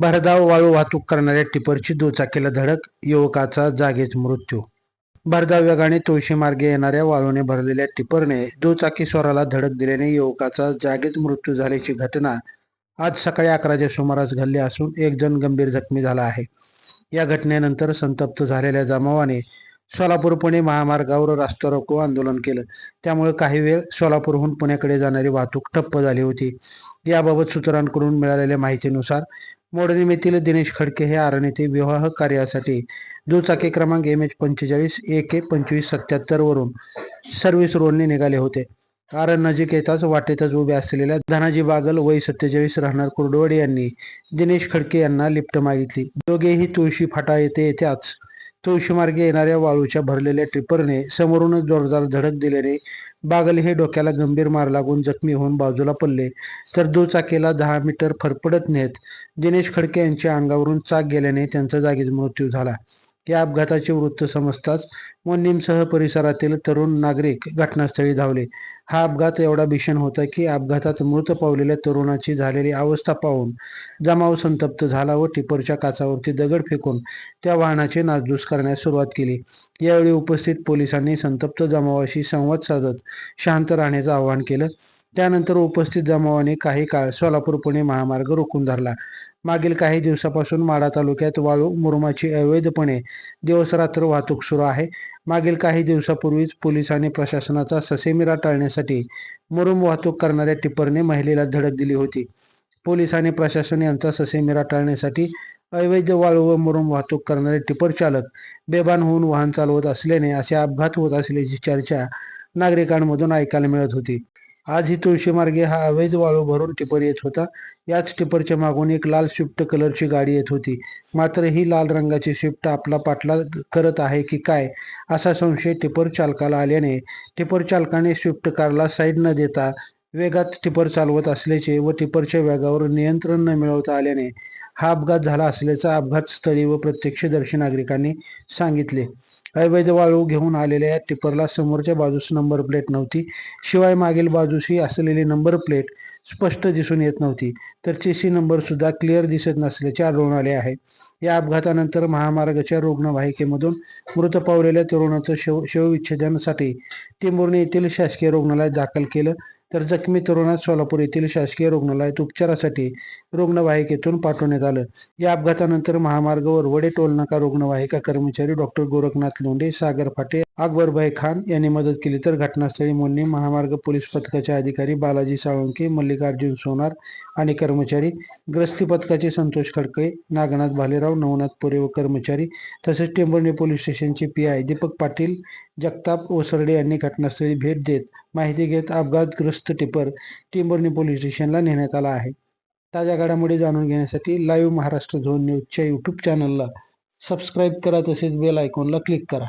भरधाव वाळू वाहतूक करणाऱ्या टिपरची दुचाकीला धडक युवकाचा जागीच मृत्यू. भरधाव वेगाने तुळशी मार्गे येणाऱ्या वाळूने भरलेल्या टिपरने दुचाकी स्वराला धडक दिल्याने युवकाचा जागीच मृत्यू झाल्याची घटना आज सकाळी अकराच्या सुमारास घडली असून एक जण गंभीर जखमी झाला आहे. या घटनेनंतर संतप्त झालेल्या जमावाने सोलापूर पुणे महामार्गावर रास्ता रोको आंदोलन केलं. त्यामुळे काही वेळ सोलापूरहून पुण्याकडे जाणारी वाहतूक ठप्प झाली होती. याबाबत सूत्रांकडून मिळालेल्या माहितीनुसार मोडणीम दिनेश खडके हे आरण येथे विवाह कार्यासाठी दुचाकी क्रमांक एम एच पंचेचाळीस ए के पंचवीस सत्याहत्तर वरून सर्व्हिस रोडने निघाले होते. आरण नजीक येताच वाटेतच उभे असलेल्या धनाजी बागल वय सत्तेचाळीस राहणार कुर्डवडे यांनी दिनेश खडके यांना लिफ्ट मागितली. दोघेही तुळशी फाटा येथे येत्याच तुळशीमार्गे येणाऱ्या वाळूच्या भरलेल्या ट्रिपरने समोरूनच जोरदार धडक दिल्याने बागल हे डोक्याला गंभीर मार लागून जखमी होऊन बाजूला पडले. तर दुचाकीला दहा मीटर फरफडत नेत दिनेश खडके यांच्या अंगावरून चाक गेल्याने त्यांचा जागीच मृत्यू झाला. या अपघाताचे वृत्त समजताच मोन्नीमसह परिसरातील तरुण नागरिक घटनास्थळी धावले. हा अपघात एवढा भीषण होता की अपघातात मृत पावलेल्या तरुणाची झालेली अवस्था पाहून जमाव संतप्त झाला व टिपरच्या काचावरती दगड फेकून त्या वाहनाची नासधूस करण्यास सुरुवात केली. यावेळी उपस्थित पोलिसांनी संतप्त जमावाशी संवाद साधत शांत राहण्याचं आवाहन केलं. त्यानंतर उपस्थित जमावाने काही काळ सोलापूर पुणे महामार्ग रोखून धरला. मागील काही दिवसापासून माढा तालुक्यात वाळू मुरुमाची अवैधपणे दिवसरात्र वाहतूक सुरू आहे. मागील काही दिवसापूर्वीच पोलिसांनी प्रशासनाचा ससेमिरा टाळण्यासाठी मुरुम वाहतूक करणाऱ्या टिप्परने महिलेला धडक दिली होती. पोलिसांनी प्रशासन यांचा ससेमिरा टाळण्यासाठी अवैध वाळू व मुरुम वाहतूक करणारे टिपर चालक बेभान होऊन वाहन चालवत असल्याने असे अपघात होत असल्याची चर्चा नागरिकांमधून ऐकायला मिळत होती. आज ही तुळशी मार्गे हा अवैध वाळू भरून टिपर येत होता. याच टिपरच्या मागून एक लाल स्विफ्ट कलरची गाडी येत होती. मात्र ही लाल रंगाची स्विफ्ट आपला पाठला करत आहे की काय? असा संशय टिपर चालकाला आल्याने टिपर चालकाने स्विफ्ट कारला साईड न देता वेगात टिपर चालवत असल्याचे व टिपरच्या वेगावर नियंत्रण न मिळवता आल्याने हा अपघात झाला असल्याचा अपघात स्थळी व प्रत्यक्षदर्शी नागरिकांनी सांगितले. अवैध वाळू घेऊन आलेल्या या टिपरला समोरच्या बाजूस नंबर प्लेट नव्हती. शिवाय मागील बाजूशी असलेली नंबर प्लेट स्पष्ट दिसून येत नव्हती. तर चेसी नंबर सुद्धा क्लिअर दिसत नसल्याचे आढळून आले आहे. या अपघातानंतर महामार्गाच्या रुग्णवाहिकेमधून मृत पावलेल्या तरुणाचं शव शवविच्छेदनासाठी टिंबुर्णी येथील शासकीय रुग्णालयात दाखल केलं. तर जखमी तरुणास सोलापूर येथील शासकीय रुग्णालयात उपचारासाठी रुग्णवाहिकेतून पाठवण्यात आलं. या अपघातानंतर महामार्गावर वडे टोलनाका रुग्णवाहिका कर्मचारी डॉक्टर गोरखनाथ लोंढे सागर फाटे अकबरभाई खान यांनी मदत केली. तर घटनास्थळी मोडणी महामार्ग पोलीस पथकाचे अधिकारी बालाजी साळुंके मल्लिकार्जुन सोनार आणि कर्मचारी ग्रस्ती पथकाचे संतोष खडके नागनाथ भालेराव नवनाथ पुरे व कर्मचारी तसेच टेंबर्णी पोलीस स्टेशनचे पी आय दीपक पाटील जगताप ओसरडे यांनी घटनास्थळी भेट देत माहिती घेत अपघातग्रस्त टिपर टिंबर्णी पोलीस स्टेशनला नेण्यात आला आहे. ताज्या घडामोडी जाणून घेण्यासाठी लाईव्ह महाराष्ट्र झोन न्यूजच्या यूट्यूब चॅनलला सबस्क्राईब करा तसेच बेल आयकॉनला क्लिक करा.